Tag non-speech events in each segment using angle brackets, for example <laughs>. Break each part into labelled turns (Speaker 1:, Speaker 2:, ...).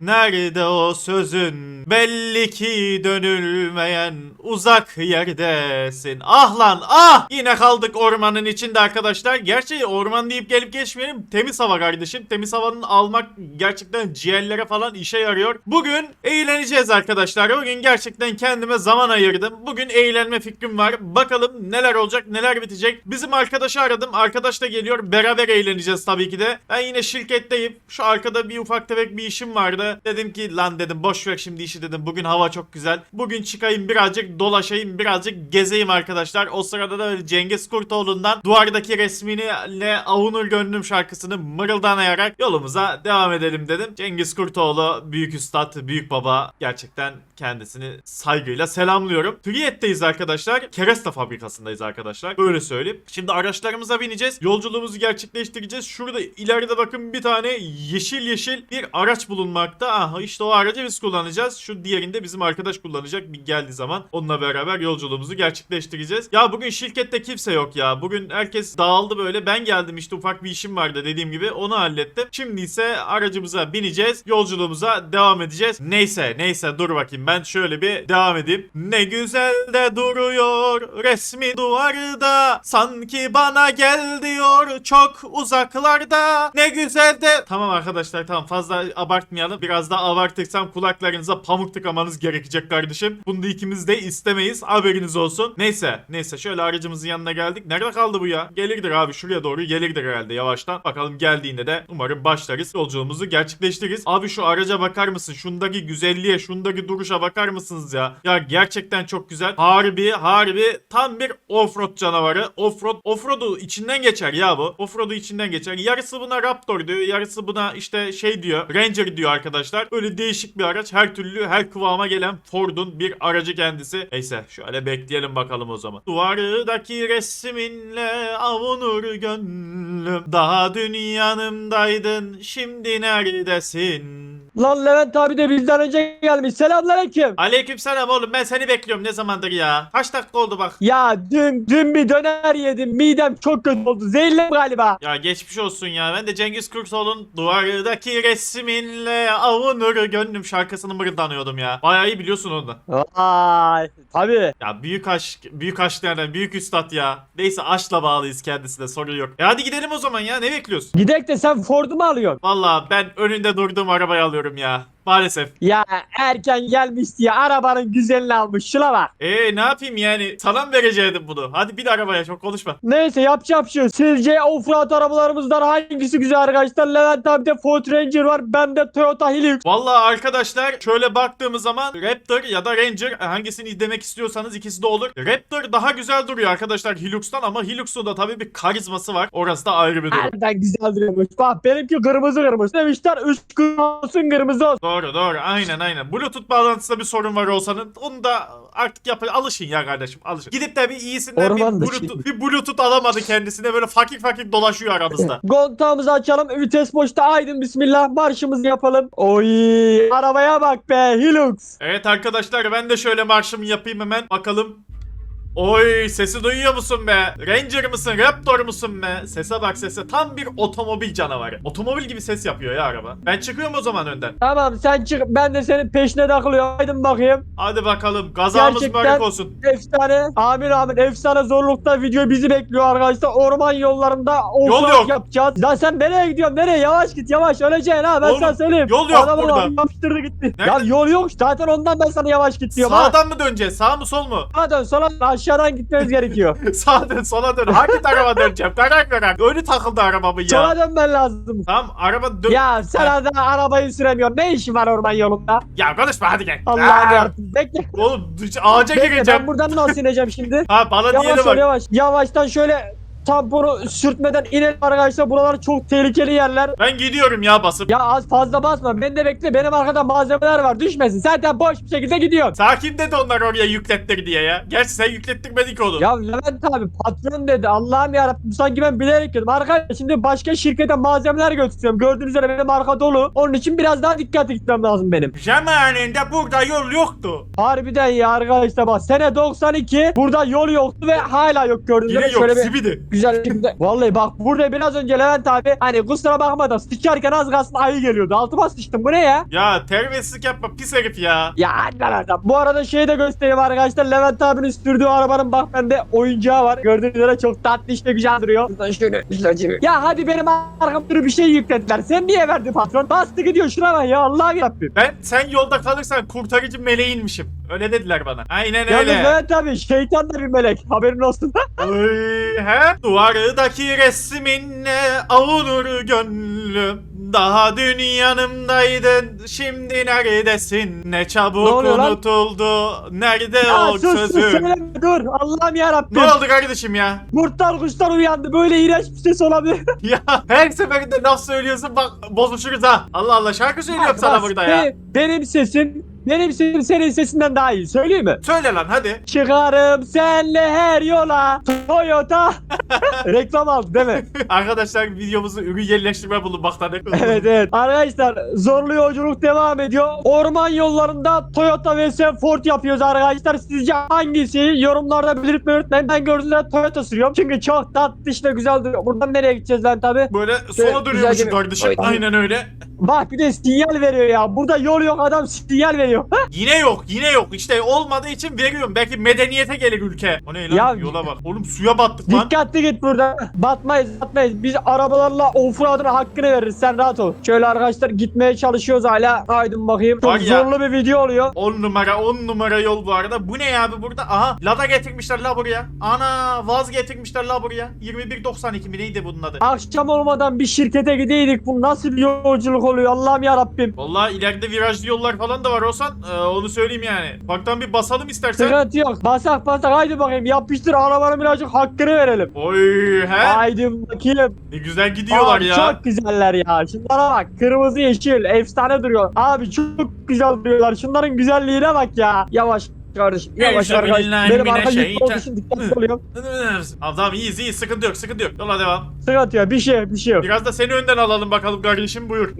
Speaker 1: nerede o sözün? Belli ki dönülmeyen uzak yerdesin. Ah lan ah! Yine kaldık ormanın içinde arkadaşlar. Gerçi orman deyip gelip geçmeyelim. Temiz hava kardeşim. Temiz havanın almak gerçekten ciğerlere falan işe yarıyor. Bugün eğleneceğiz arkadaşlar. Bugün gerçekten kendime zaman ayırdım. Bugün eğlenme fikrim var. Bakalım neler olacak neler bitecek. Bizim arkadaşı aradım. Arkadaş da geliyor. Beraber eğleneceğiz tabii ki de. Ben yine şirketteyim. Şu arkada bir ufak tefek bir işim vardı. Dedim ki lan dedim boş ver şimdi işi dedim. Bugün hava çok güzel. Bugün çıkayım birazcık dolaşayım Birazcık gezeyim arkadaşlar. O sırada da Cengiz Kurtoğlu'ndan Duvardaki resmini le avunur gönlüm şarkısını mırıldanayarak Yolumuza devam edelim dedim. Cengiz Kurtoğlu büyük üstad büyük baba. Gerçekten kendisini saygıyla selamlıyorum. Türiyet'teyiz arkadaşlar. Kereste fabrikasındayız arkadaşlar. Böyle söyleyeyim. Şimdi araçlarımıza bineceğiz. Yolculuğumuzu gerçekleştireceğiz. Şurada ileride bakın bir tane yeşil yeşil bir araç bulunmakta. Aha işte o aracı biz kullanacağız. Şu diğerinde bizim arkadaş kullanacak. Bir geldiği zaman Onunla beraber yolculuğumuzu gerçekleştireceğiz. Ya bugün şirkette kimse yok ya. Bugün herkes dağıldı böyle. Ben geldim işte ufak bir işim vardı dediğim gibi. Onu hallettim. Şimdi ise aracımıza bineceğiz. Yolculuğumuza devam edeceğiz. Neyse neyse. Dur bakayım. Ben şöyle bir devam edeyim. Ne güzel de duruyor resmi duvarda. Sanki bana gel diyor çok uzaklarda. Ne güzel de Tamam arkadaşlar tamam. Fazla abartmayalım. Biraz daha abartırsam kulaklarınıza pamuk tıkamanız gerekecek kardeşim. Bunu da ikimiz de istemeyiz. Haberiniz olsun. Neyse neyse. Şöyle aracımızın yanına geldik. Nerede kaldı bu ya? Gelirdir abi. Şuraya doğru gelirdir herhalde yavaştan. Bakalım geldiğinde de umarım başlarız. Yolculuğumuzu gerçekleştiririz. Abi şu araca bakar mısın? Şundaki güzelliğe şundaki duruşa bakar mısınız ya? Ya gerçekten çok güzel. Harbi harbi tam bir offroad canavarı. Offroad offroad'u içinden geçer ya bu. Offroad'u içinden geçer. Yarısı buna Raptor diyor yarısı buna işte şey diyor Ranger diyor arkadaşlar. Öyle değişik bir araç. Her türlü her kıvama gelen Ford'un bir aracı kendisi. Neyse şöyle bekleyelim bakalım o zaman. Duvardaki resminle avunur gönlüm. Daha dün yanımdaydın şimdi neredesin
Speaker 2: Lan Levent abi de bizden önce gelmiş. Selamünaleyküm.
Speaker 1: Aleykümselam oğlum ben seni bekliyorum ne zamandır ya Kaç dakika oldu bak
Speaker 2: Ya dün dün bir döner yedim. Midem çok kötü oldu. Zehirli galiba.
Speaker 1: Ya geçmiş olsun ya. Ben de Cengiz Kurtoğlu'nun duvardaki resminle avunur gönlüm şarkısını mırıldanıyordum ya. Bayağı iyi biliyorsun onu da.
Speaker 2: Vay. Tabii.
Speaker 1: Ya büyük aşk, büyük aşk nereden? Büyük üstad ya. Neyse aşkla bağlıyız kendisine sorun yok. E hadi gidelim o zaman ya ne bekliyorsun?
Speaker 2: Gidek de sen Ford'u mu alıyorsun?
Speaker 1: Valla ben önünde durduğum arabayı alıyorum ya. Maalesef.
Speaker 2: Ya erken gelmiş diye arabanın güzelini almış. Şuna bak.
Speaker 1: E ne yapayım yani? Sana mı bunu? Hadi bin arabaya çok konuşma.
Speaker 2: Neyse yapacağım şu. Sizce offroad arabalarımızdan hangisi güzel arkadaşlar? Levent abi de Ford Ranger var. Ben de Toyota Hilux.
Speaker 1: Vallahi arkadaşlar şöyle baktığımız zaman Raptor ya da Ranger hangisini demek istiyorsanız ikisi de olur. Raptor daha güzel duruyor arkadaşlar Hilux'tan ama Hilux'un da tabii bir karizması var. Orası da ayrı bir durum.
Speaker 2: Harbiden güzel duruyormuş. Bak benimki kırmızı kırmızı. Demişler üst kırmızı olsun kırmızı olsun.
Speaker 1: Doğru doğru aynen aynen. Bluetooth bağlantısında bir sorun var olsanın onu da artık yapın alışın ya kardeşim alışın. Gidip de bir iyisinden bir
Speaker 2: Orman.
Speaker 1: Bluetooth, bir Bluetooth alamadı kendisine böyle fakir fakir dolaşıyor aramızda. <laughs>
Speaker 2: Kontağımızı açalım. Vites boşta aydın bismillah. Marşımızı yapalım. Oy arabaya bak be Hilux.
Speaker 1: Evet arkadaşlar ben de şöyle marşımı yapayım hemen bakalım. Oy sesi duyuyor musun be? Ranger mısın? Raptor musun be? Sese bak sese. Tam bir otomobil canavarı. Otomobil gibi ses yapıyor ya araba. Ben çıkıyorum o zaman önden.
Speaker 2: Tamam sen çık ben de senin peşine takılıyorum. Aydın bakayım.
Speaker 1: Hadi bakalım. Gazamız
Speaker 2: Gerçekten-
Speaker 1: mübarek olsun.
Speaker 2: Efsane. Amin amin. Efsane zorlukta video bizi bekliyor arkadaşlar. Orman yollarında offroad
Speaker 1: yok.
Speaker 2: yapacağız. Ya sen nereye gidiyorsun? Nereye? Yavaş git yavaş. Öleceksin ha. Ben
Speaker 1: Oğlum,
Speaker 2: sana söyleyeyim.
Speaker 1: yol yok
Speaker 2: Adamı
Speaker 1: burada.
Speaker 2: var, Yapıştırdı gitti.
Speaker 1: Nerede?
Speaker 2: Ya yol yok. Zaten ondan ben sana yavaş git diyorum ha.
Speaker 1: Sağdan mı döneceğiz? Sağ mı sol mu?
Speaker 2: Sola dön sola dön. Aşağıdan gitmemiz gerekiyor. <laughs>
Speaker 1: Sağa dön sola dön. Hangi tarafa döneceğim? Karar ver. Önü takıldı arabamın ya.
Speaker 2: Sola dönmen lazım.
Speaker 1: Tamam araba dön.
Speaker 2: Ya sen hala arabayı süremiyorsun. Ne işin var orman yolunda?
Speaker 1: Ya konuşma hadi gel.
Speaker 2: Allah'ım
Speaker 1: Aa,
Speaker 2: yarabbim. Bekle.
Speaker 1: Oğlum ağaca
Speaker 2: Bekle
Speaker 1: gireceğim.
Speaker 2: ben buradan nasıl ineceğim şimdi?
Speaker 1: Ha bana
Speaker 2: Yavaş
Speaker 1: diyelim
Speaker 2: ol
Speaker 1: bak.
Speaker 2: yavaş. Yavaştan şöyle tamponu sürtmeden inelim arkadaşlar. Buralar çok tehlikeli yerler.
Speaker 1: Ben gidiyorum ya basıp.
Speaker 2: Ya az fazla basma. Ben de bekle. Benim arkada malzemeler var. Düşmesin. Zaten boş bir şekilde gidiyorsun.
Speaker 1: Sakin dedi onlar oraya yüklettir diye ya. Gerçi sen yüklettirmedin ki onu.
Speaker 2: Ya Levent abi patron dedi. Allah'ım yarabbim sanki ben bilerek dedim. Arkadaşlar şimdi başka şirkete malzemeler götürüyorum. Gördüğünüz üzere benim arka dolu. Onun için biraz daha dikkatli gitmem lazım benim.
Speaker 1: Zamanında burada yol yoktu.
Speaker 2: Harbiden ya arkadaşlar bak sene 92 burada yol yoktu ve hala yok gördüğünüz
Speaker 1: Yine
Speaker 2: üzere.
Speaker 1: yok
Speaker 2: Şöyle bir
Speaker 1: zibidi.
Speaker 2: Güzel şekilde. Vallahi bak burada biraz önce Levent abi hani kusura bakma da sıçarken az kalsın ayı geliyordu. Altıma sıçtım bu ne ya?
Speaker 1: Ya terbiyesizlik yapma pis herif ya.
Speaker 2: Ya lan adam. Bu arada şeyi de göstereyim arkadaşlar. Levent abinin sürdüğü arabanın bak bende oyuncağı var. Gördüğünüz üzere çok tatlı işte güzel duruyor. Şöyle. Ya hadi benim arkamda bir şey yüklediler. Sen niye verdin patron? Bastı gidiyor şuna bak ya Allah'ım yarabbim.
Speaker 1: Ben sen yolda kalırsan kurtarıcı meleğinmişim. Öyle dediler bana. Aynen
Speaker 2: Yalnız
Speaker 1: öyle.
Speaker 2: Levent abi şeytan da bir melek. Haberin olsun. <laughs>
Speaker 1: Oy, he? Duvardaki resminle avunur gönlüm. Daha dün yanımdaydın, şimdi neredesin? Ne
Speaker 2: Ne
Speaker 1: çabuk
Speaker 2: oluyor lan?
Speaker 1: unutuldu, nerede
Speaker 2: Ya
Speaker 1: o
Speaker 2: sus sus söyleme dur. Allah'ım yarabbim.
Speaker 1: Ne oldu kardeşim ya?
Speaker 2: Kurtlar kuşlar uyandı. Böyle iğrenç bir ses olabilir. <laughs>
Speaker 1: Ya her seferinde laf söylüyorsun bak bozuşuruz ha. Allah Allah şarkı söylüyorum sana burada ya.
Speaker 2: Benim sesim, benim sesim senin sesinden daha iyi. Söyleyeyim mi?
Speaker 1: Söyle lan hadi.
Speaker 2: Çıkarım senle her yola Toyota <laughs> Reklam aldı değil mi? <laughs>
Speaker 1: Arkadaşlar videomuzu ürün yerleştirme bulunmakta. <laughs>
Speaker 2: evet evet Arkadaşlar zorlu yolculuk devam ediyor Orman yollarında Toyota vs Ford yapıyoruz arkadaşlar Sizce hangisi yorumlarda belirtmeyi unutmayın Ben gördüğünüz Toyota sürüyorum Çünkü çok tatlı işte güzel duruyor Buradan nereye gideceğiz lan tabi
Speaker 1: Böyle sola
Speaker 2: bir-
Speaker 1: kardeşim. Aynen öyle.
Speaker 2: Bak bir de sinyal veriyor ya Burada yol yok adam sinyal veriyor <laughs>
Speaker 1: Yine yok yine yok. İşte olmadığı için veriyorum. Belki medeniyete gelir ülke. O ne lan?
Speaker 2: Ya-
Speaker 1: Yola bak. Oğlum suya battık lan.
Speaker 2: Dikkatli git burada. Batmayız batmayız. Biz arabalarla offroad'un hakkını veririz. Sen rahat ol. Şöyle arkadaşlar gitmeye çalışıyoruz hala. Aydın bakayım. Çok
Speaker 1: Var ya.
Speaker 2: zorlu bir video oluyor.
Speaker 1: 10 numara 10 numara yol bu arada. Bu ne ya abi burada? Aha Lada getirmişler la buraya. Ana vaz getirmişler la buraya. 2192 mi neydi bunun adı?
Speaker 2: Akşam olmadan bir şirkete gideydik. Bu nasıl bir yolculuk oluyor Allah'ım ya Rabbim.
Speaker 1: Vallahi ileride virajlı yollar falan da var olsan e, onu söyleyeyim yani. Baktan bir basalım istersen.
Speaker 2: Sıkıntı yok. Basak basak haydi bakayım. Yapıştır arabanın birazcık hakkını verelim.
Speaker 1: Oy he.
Speaker 2: Haydi bakayım.
Speaker 1: Ne güzel gidiyorlar
Speaker 2: Abi
Speaker 1: ya.
Speaker 2: Çok güzeller ya. Şunlara bak. Kırmızı yeşil. Efsane duruyor. Abi çok güzel duruyorlar. Şunların güzelliğine bak ya. Yavaş kardeşim. Yavaş arkadaş. Benim arka yüklü olduğu
Speaker 1: Euzubillahimineşşeytan-
Speaker 2: için dikkatli oluyorum.
Speaker 1: Abi tamam iyiyiz iyiyiz sıkıntı yok sıkıntı yok. Yola devam.
Speaker 2: Sıkıntı yok. Bir şey yok. Bir şey yok.
Speaker 1: Biraz da seni önden alalım bakalım kardeşim buyur.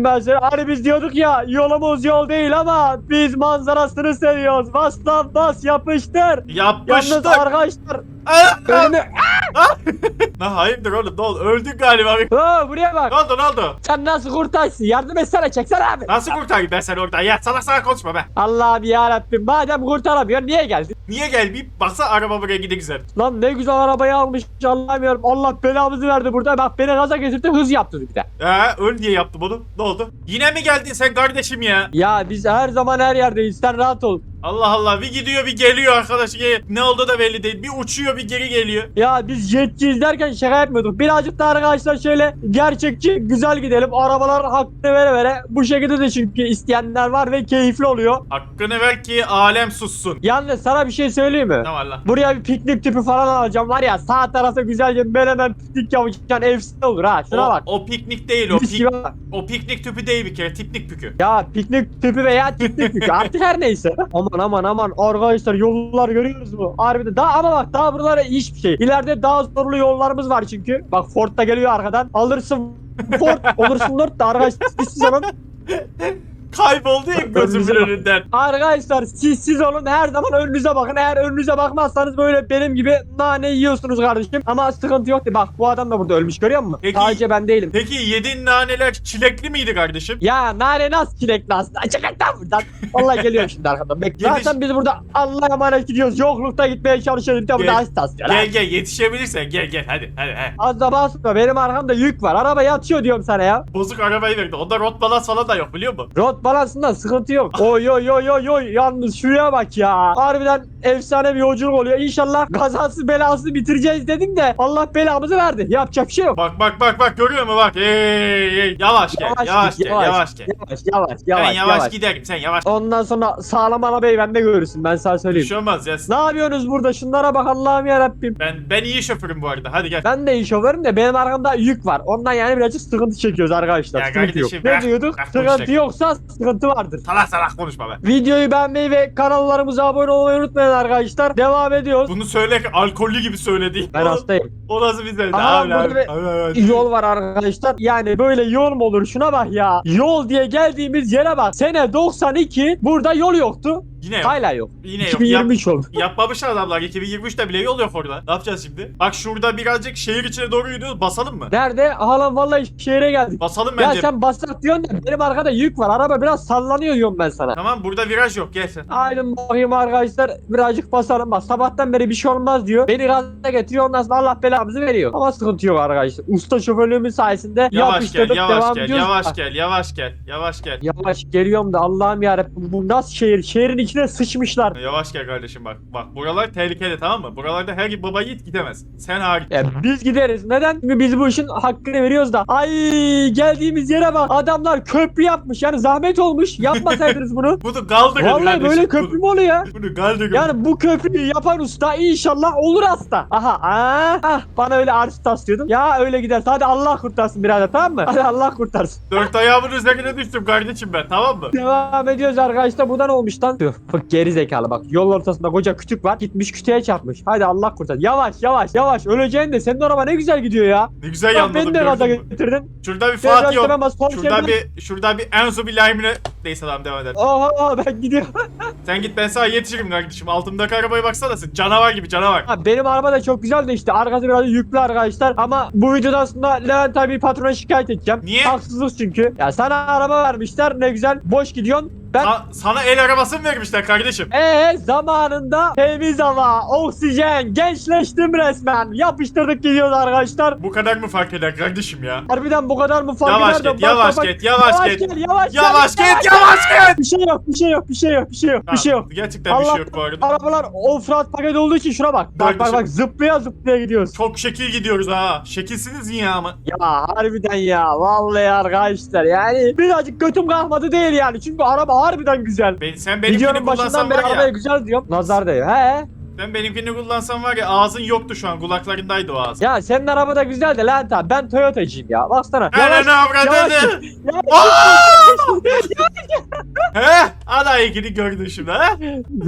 Speaker 2: Seni. Hani biz diyorduk ya yolumuz yol değil ama biz manzarasını seviyoruz. Bas lan bas yapıştır. Yalnız
Speaker 1: Yapıştık.
Speaker 2: arkadaşlar
Speaker 1: Ah!
Speaker 2: önüme... <laughs>
Speaker 1: Ha, hayırdır oğlum ne oldu? Öldün galiba.
Speaker 2: Ha, buraya bak.
Speaker 1: Ne oldu ne oldu?
Speaker 2: Sen nasıl kurtarsın? Yardım etsene çeksene abi.
Speaker 1: Nasıl kurtarayım ben seni oradan ya? Salak salak konuşma be.
Speaker 2: Allah'ım yarabbim madem kurtaramıyor niye geldin?
Speaker 1: Niye gelmeyeyim? Baksa araba buraya gidi güzel.
Speaker 2: Lan ne güzel arabayı almış yarabbim. Allah belamızı verdi burada. Bak beni gaza getirdi hız yaptı bir de.
Speaker 1: Ha öl diye yaptım onu. Ne oldu? Yine mi geldin sen kardeşim ya?
Speaker 2: Ya biz her zaman her yerdeyiz. Sen rahat ol.
Speaker 1: Allah Allah bir gidiyor bir geliyor arkadaş. Ne oldu da belli değil. Bir uçuyor bir geri geliyor.
Speaker 2: Ya biz jetçi izlerken şaka yapmıyorduk. Birazcık da arkadaşlar şöyle gerçekçi güzel gidelim. Arabalar hakkını vere vere. Bu şekilde de çünkü isteyenler var ve keyifli oluyor.
Speaker 1: Hakkını ver ki alem sussun.
Speaker 2: Yalnız sana bir şey söyleyeyim mi?
Speaker 1: Ne var lan?
Speaker 2: Buraya bir piknik tüpü falan alacağım var ya sağ tarafta güzelce menemen piknik yapacaksın efsane olur ha şuna
Speaker 1: o,
Speaker 2: bak.
Speaker 1: o piknik değil o. Pik, o piknik tüpü değil bir kere. Tipnik pükü.
Speaker 2: Ya piknik tüpü veya piknik tüpü artık her neyse. Aman aman aman arkadaşlar yollar görüyoruz mu? Harbiden daha ama bak daha buralara hiçbir şey. İleride daha zorlu yollarımız var çünkü. Bak Ford da geliyor arkadan. Alırsın Ford olursun Ford da arkadaşlar siz zaman <laughs>
Speaker 1: Kayboldu ya gözümün önünden.
Speaker 2: Arkadaşlar siz siz olun her zaman önünüze bakın. Eğer önünüze bakmazsanız böyle benim gibi nane yiyorsunuz kardeşim. Ama sıkıntı yok. Bak bu adam da burada ölmüş görüyor musun?
Speaker 1: Peki-
Speaker 2: Sadece ben değilim.
Speaker 1: Peki yediğin naneler çilekli miydi kardeşim?
Speaker 2: Ya nane nasıl çilekli aslında? Çık et lan buradan. Vallahi geliyorum şimdi arkadan. Bekle.
Speaker 1: Yetiş-
Speaker 2: Zaten biz burada Allah'a emanet gidiyoruz. Yoklukta gitmeye çalışıyoruz. Bir de burada
Speaker 1: Gel-
Speaker 2: istasyon.
Speaker 1: Gel gel yetişebilirsen gel gel hadi hadi. hadi.
Speaker 2: Az da basma. Benim arkamda yük var. Araba yatıyor diyorum sana ya.
Speaker 1: Bozuk arabayı verdi. Onda rot balans falan da yok biliyor musun?
Speaker 2: Rot bağlansınlar sıkıntı yok. Oy oy oy oy oy yalnız şuraya bak ya. Harbiden efsane bir yolculuk oluyor. İnşallah kazası belasını bitireceğiz dedim de Allah belamızı verdi. Yapacak bir şey yok.
Speaker 1: Bak bak bak bak görüyor musun bak. Hey, hey. Yavaş gel yavaş,
Speaker 2: git,
Speaker 1: gel yavaş, gel.
Speaker 2: Yavaş yavaş
Speaker 1: ben
Speaker 2: yavaş
Speaker 1: yavaş,
Speaker 2: yavaş.
Speaker 1: giderim sen yavaş.
Speaker 2: Ondan sonra sağlam arabayı bende görürsün ben sana
Speaker 1: Bir
Speaker 2: söyleyeyim.
Speaker 1: şey olmaz ya.
Speaker 2: Ne yapıyorsunuz burada? Şunlara bak Allah'ım ya Rabbim.
Speaker 1: Ben ben iyi şoförüm bu arada. Hadi gel.
Speaker 2: Ben de iyi şoförüm de benim arkamda yük var. Ondan yani birazcık sıkıntı çekiyoruz arkadaşlar.
Speaker 1: Ya
Speaker 2: sıkıntı yok.
Speaker 1: kardeşim,
Speaker 2: Ne
Speaker 1: bırak-
Speaker 2: diyorduk? sıkıntı yoksa sıkıntı vardır.
Speaker 1: Salak salak konuşma be.
Speaker 2: Videoyu beğenmeyi ve kanallarımıza abone olmayı unutmayın arkadaşlar. Devam ediyoruz.
Speaker 1: Bunu söyle alkollü gibi söyledi.
Speaker 2: Ben hastayım.
Speaker 1: O nasıl bir?
Speaker 2: Aha,
Speaker 1: Abi, abi, abi, abi.
Speaker 2: Yol var arkadaşlar. Yani böyle yol mu olur? Şuna bak ya. Yol diye geldiğimiz yere bak. Sene 92 burada yol yoktu.
Speaker 1: Yine yok.
Speaker 2: Hala yok.
Speaker 1: Yine yok. Yap,
Speaker 2: 2023 oldu. <laughs>
Speaker 1: yapmamışlar adamlar. 2023'te bile yol yok orada. Ne yapacağız şimdi? Bak şurada birazcık şehir içine doğru gidiyoruz. Basalım mı?
Speaker 2: Nerede? Hala vallahi şehre geldik.
Speaker 1: Basalım
Speaker 2: Ya
Speaker 1: bence.
Speaker 2: sen basak diyorsun da benim arkada yük var. Araba biraz sallanıyor diyorum ben sana.
Speaker 1: Tamam burada viraj yok. Gel sen.
Speaker 2: Aydın bakayım arkadaşlar birazcık basalım bak sabahtan beri bir şey olmaz diyor. Beni gaza getiriyor ondan sonra Allah belamızı veriyor. Ama sıkıntı yok arkadaşlar. Usta şoförlüğümüz sayesinde
Speaker 1: Yavaş gel,
Speaker 2: yapıştırdık
Speaker 1: yavaş
Speaker 2: devam
Speaker 1: gel,
Speaker 2: ediyoruz.
Speaker 1: yavaş
Speaker 2: Bak,
Speaker 1: gel, yavaş gel, yavaş gel.
Speaker 2: Yavaş geliyorum da Allah'ım yarabbim bu nasıl şehir? Şehrin içine sıçmışlar.
Speaker 1: Yavaş gel kardeşim bak. Bak buralar tehlikeli tamam mı? Buralarda her baba yiğit gidemez. Sen hariç.
Speaker 2: E, biz gideriz. Neden? Çünkü biz bu işin hakkını veriyoruz da. Ay geldiğimiz yere bak. Adamlar köprü yapmış. Yani zahmet olmuş. Yapmasaydınız bunu. <laughs>
Speaker 1: Bunu kaldırın
Speaker 2: Vallahi
Speaker 1: kardeşim.
Speaker 2: böyle köprü mü oluyor ya?
Speaker 1: Bunu, kaldırın.
Speaker 2: Yani bu köprüyü yapan usta inşallah olur hasta. Aha aa, ah, bana öyle arş taslıyordun. Ya öyle giderse hadi Allah kurtarsın birader tamam mı? Hadi Allah kurtarsın.
Speaker 1: Dört ayağımın üzerine düştüm kardeşim ben tamam mı?
Speaker 2: Devam ediyoruz arkadaşlar. Bu da ne olmuş lan? Tüh, fık geri zekalı bak. Yol ortasında koca kütük var. Gitmiş kütüğe çarpmış. Hadi Allah kurtarsın. Yavaş yavaş yavaş. Öleceksin de senin araba ne güzel gidiyor ya.
Speaker 1: Ne güzel
Speaker 2: Bak
Speaker 1: yanladım
Speaker 2: beni de gaza
Speaker 1: gördün mü?
Speaker 2: getirdin.
Speaker 1: Şurada bir
Speaker 2: Sen
Speaker 1: Fatih yok.
Speaker 2: sol
Speaker 1: Şurada
Speaker 2: şeride-
Speaker 1: bir şurada bir Enzo Bilahim'ine Neyse tamam devam edelim.
Speaker 2: Oha ben gidiyorum. <laughs>
Speaker 1: Sen git ben sana yetişirim kardeşim. Altımdaki arabaya baksana sen. Canavar gibi canavar.
Speaker 2: Ha, benim araba da çok güzel de işte arkası biraz yüklü arkadaşlar ama bu videoda aslında Levent abi patrona şikayet edeceğim.
Speaker 1: Niye?
Speaker 2: Haksızlık çünkü. Ya sana araba vermişler ne güzel boş gidiyorsun. Ben
Speaker 1: Sa- sana el arabası mı vermişler kardeşim?
Speaker 2: Eee zamanında temiz hava, oksijen, gençleştim resmen. Yapıştırdık gidiyoruz arkadaşlar.
Speaker 1: Bu kadar mı fark eder kardeşim ya?
Speaker 2: Harbiden bu kadar mı fark
Speaker 1: Yavaş
Speaker 2: eder de
Speaker 1: git,
Speaker 2: bak,
Speaker 1: yavaş
Speaker 2: bak,
Speaker 1: git, yavaş git.
Speaker 2: gel, yavaş,
Speaker 1: Yavaş
Speaker 2: gel,
Speaker 1: git, yavaş git.
Speaker 2: Bir şey yok, bir şey yok, bir şey yok, bir şey yok, bir şey yok.
Speaker 1: Gerçekten bir
Speaker 2: Allah-
Speaker 1: şey yok bu arada.
Speaker 2: Arabalar offroad paket olduğu için şuna bak. Bak bak
Speaker 1: Kardeşim.
Speaker 2: bak zıplaya zıplaya gidiyoruz.
Speaker 1: Çok şekil gidiyoruz ha. Şekilsiniz ya ama.
Speaker 2: Ya harbiden ya vallahi arkadaşlar yani birazcık götüm kalkmadı değil yani çünkü araba harbiden güzel.
Speaker 1: Ben, sen benimkini
Speaker 2: Videonun başından
Speaker 1: kullansan
Speaker 2: beri
Speaker 1: var
Speaker 2: arabaya
Speaker 1: ya.
Speaker 2: güzel diyorum. Nazar değiyor. He.
Speaker 1: Sen benimkini kullansan var ya ağzın yoktu şu an. Kulaklarındaydı o ağzın.
Speaker 2: Ya senin araba da güzel de lan tabi ben Toyota'cıyım ya. Baksana.
Speaker 1: Hele ne avradını?
Speaker 2: yavaş.
Speaker 1: He? Ana ikini gördün şimdi ha?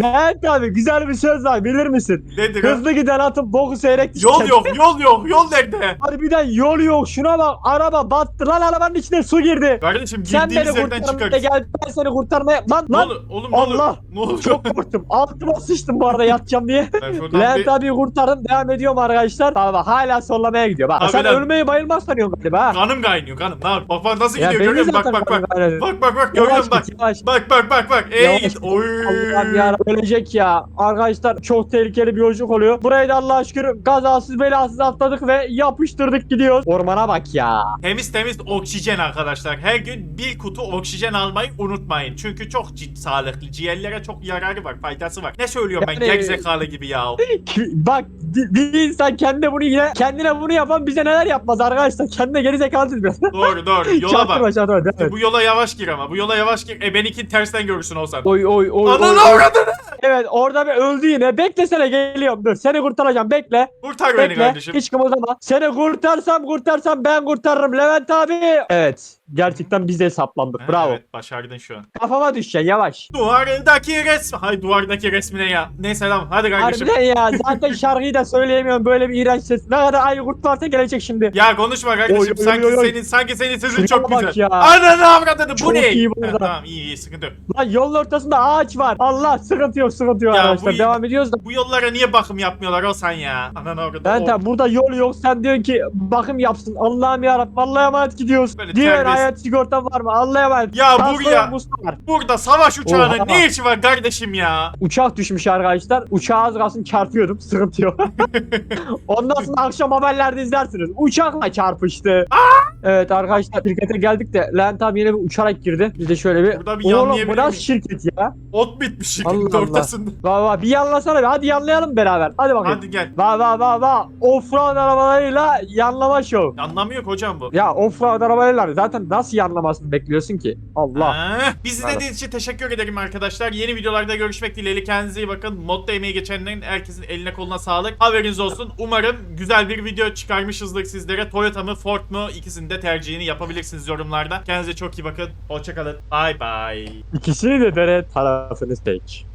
Speaker 2: Lan tabi güzel bir söz var bilir misin?
Speaker 1: Nedir o?
Speaker 2: Hızlı giden atın boku seyrek
Speaker 1: Yol
Speaker 2: düşer.
Speaker 1: yok, yol yok. Yol nerede?
Speaker 2: Harbiden yol yok. Şuna bak araba battı lan arabanın içine su girdi.
Speaker 1: Kardeşim
Speaker 2: Sen beni
Speaker 1: girdiğimiz yerden
Speaker 2: kurtarmaya
Speaker 1: çıkarız.
Speaker 2: gel ben seni kurtarmaya. Lan
Speaker 1: Ne
Speaker 2: lan.
Speaker 1: olur, oğlum ne olur?
Speaker 2: Allah.
Speaker 1: Ne olur?
Speaker 2: Çok korktum. Altıma sıçtım bu arada yatacağım diye.
Speaker 1: Ben şuradan
Speaker 2: Levent
Speaker 1: bir
Speaker 2: abi kurtardım devam ediyorum arkadaşlar. Bak bak hala sollamaya gidiyor. Bak
Speaker 1: Abi
Speaker 2: sen
Speaker 1: lan-
Speaker 2: ölmeyi bayılmaz sanıyorsun galiba ha.
Speaker 1: kanım kaynıyor kanım. Ne yap- Bak bak nasıl gidiyor görüyor musun? Bak bak bak. Bak bak bak musun? Bak.
Speaker 2: yavaş.
Speaker 1: Bak bak bak bak. Ey git. Oy.
Speaker 2: Allah'ım ya ölecek ya. Arkadaşlar çok tehlikeli bir yolculuk oluyor. Burayı da Allah'a şükür kazasız belasız atladık ve yapıştırdık gidiyoruz. Ormana bak ya.
Speaker 1: Temiz temiz oksijen arkadaşlar. Her gün bir kutu oksijen almayı unutmayın. Çünkü çok cid sağlıklı. Ciğerlere çok yararı var, faydası var. Ne söylüyorum ben
Speaker 2: Yani-
Speaker 1: gerizekalı gibi ya. <laughs>
Speaker 2: Bak bir insan kendine bunu yine kendine bunu yapan bize neler yapmaz arkadaşlar. Kendine geri zekalısız biraz.
Speaker 1: doğru doğru. Yola bak.
Speaker 2: çaktırma. devam et.
Speaker 1: Bu yola yavaş gir ama. Bu yola yavaş gir. E benimkini tersten görürsün olsan.
Speaker 2: Oy oy oy.
Speaker 1: Ananı avradını.
Speaker 2: Evet orada bir öldü yine. Beklesene geliyorum. Dur seni kurtaracağım. Bekle.
Speaker 1: Kurtar beni
Speaker 2: Bekle.
Speaker 1: kardeşim.
Speaker 2: Hiç kımıldama. Seni kurtarsam kurtarsam ben kurtarırım Levent abi. Evet. Gerçekten biz de saplandık.
Speaker 1: Ha,
Speaker 2: Bravo.
Speaker 1: Evet başardın şu an.
Speaker 2: Kafama düşeceksin yavaş.
Speaker 1: Duvardaki resmi. Hay duvardaki resmine ya. Neyse tamam hadi kardeşim.
Speaker 2: Harbiden ya. Zaten <laughs> şarkıyı da söyleyemiyorum. Böyle bir iğrenç ses. Ne kadar aynı kurt varsa gelecek şimdi.
Speaker 1: Ya konuşma kardeşim.
Speaker 2: Oy, oy,
Speaker 1: sanki
Speaker 2: oy, oy.
Speaker 1: senin sanki senin sesin
Speaker 2: Şuraya
Speaker 1: çok
Speaker 2: bak
Speaker 1: güzel.
Speaker 2: ya.
Speaker 1: Ananı avradını bu
Speaker 2: Çok
Speaker 1: ne?
Speaker 2: iyi bu
Speaker 1: Ha,
Speaker 2: arada.
Speaker 1: tamam iyi iyi sıkıntı yok.
Speaker 2: Lan yolun ortasında ağaç var. Allah sıkıntı yok sıkıntı yok
Speaker 1: Ya
Speaker 2: arkadaşlar.
Speaker 1: bu-
Speaker 2: Devam ediyoruz da.
Speaker 1: Bu yollara niye bakım yapmıyorlar o sen ya? Ananı avradını.
Speaker 2: Ben tabi burada yol yok sen diyorsun ki bakım yapsın. Allah'ım yarabbim Allah'a emanet gidiyoruz.
Speaker 1: Böyle
Speaker 2: Diğer
Speaker 1: terbiyesiz
Speaker 2: hayat sigortan var mı? Allah'a emanet.
Speaker 1: Ya buraya-
Speaker 2: yok, var.
Speaker 1: Burada savaş uçağının
Speaker 2: Oha.
Speaker 1: ne işi var kardeşim ya?
Speaker 2: Uçak düşmüş arkadaşlar. Uçağı az kalsın çarpıyordum. <laughs> Sıkıntı yok. <laughs> Ondan sonra akşam haberlerde izlersiniz. Uçakla çarpıştı. Evet arkadaşlar şirkete geldik de Lan tam yine bir uçarak girdi. Biz de şöyle bir...
Speaker 1: Burada bir
Speaker 2: Oğlum
Speaker 1: yanlayabilir
Speaker 2: bu nasıl
Speaker 1: miyim?
Speaker 2: şirket ya?
Speaker 1: Ot bitmiş şirketin
Speaker 2: Allah Allah.
Speaker 1: Ortasında.
Speaker 2: Va va bir yanlasana bir. Hadi yanlayalım beraber. Hadi bakayım.
Speaker 1: Hadi gel.
Speaker 2: Va va va va. Offroad arabalarıyla yanlama show.
Speaker 1: Anlamıyor ki hocam bu.
Speaker 2: Ya offroad arabalar zaten nasıl yanlamasını bekliyorsun ki? Allah.
Speaker 1: Ha, Bizi izlediğiniz için teşekkür ederim arkadaşlar. Yeni videolarda görüşmek dileğiyle. Kendinize iyi bakın. Modda emeği geçenlerin herkesin eline koluna sağlık. Haberiniz olsun. Umarım güzel bir video çıkarmışızdır sizlere. Toyota mı Ford mu ikisinin de tercihini yapabilirsiniz yorumlarda. Kendinize çok iyi bakın. Hoşçakalın. Bye bye.
Speaker 2: İkisini de dere tarafınız tek.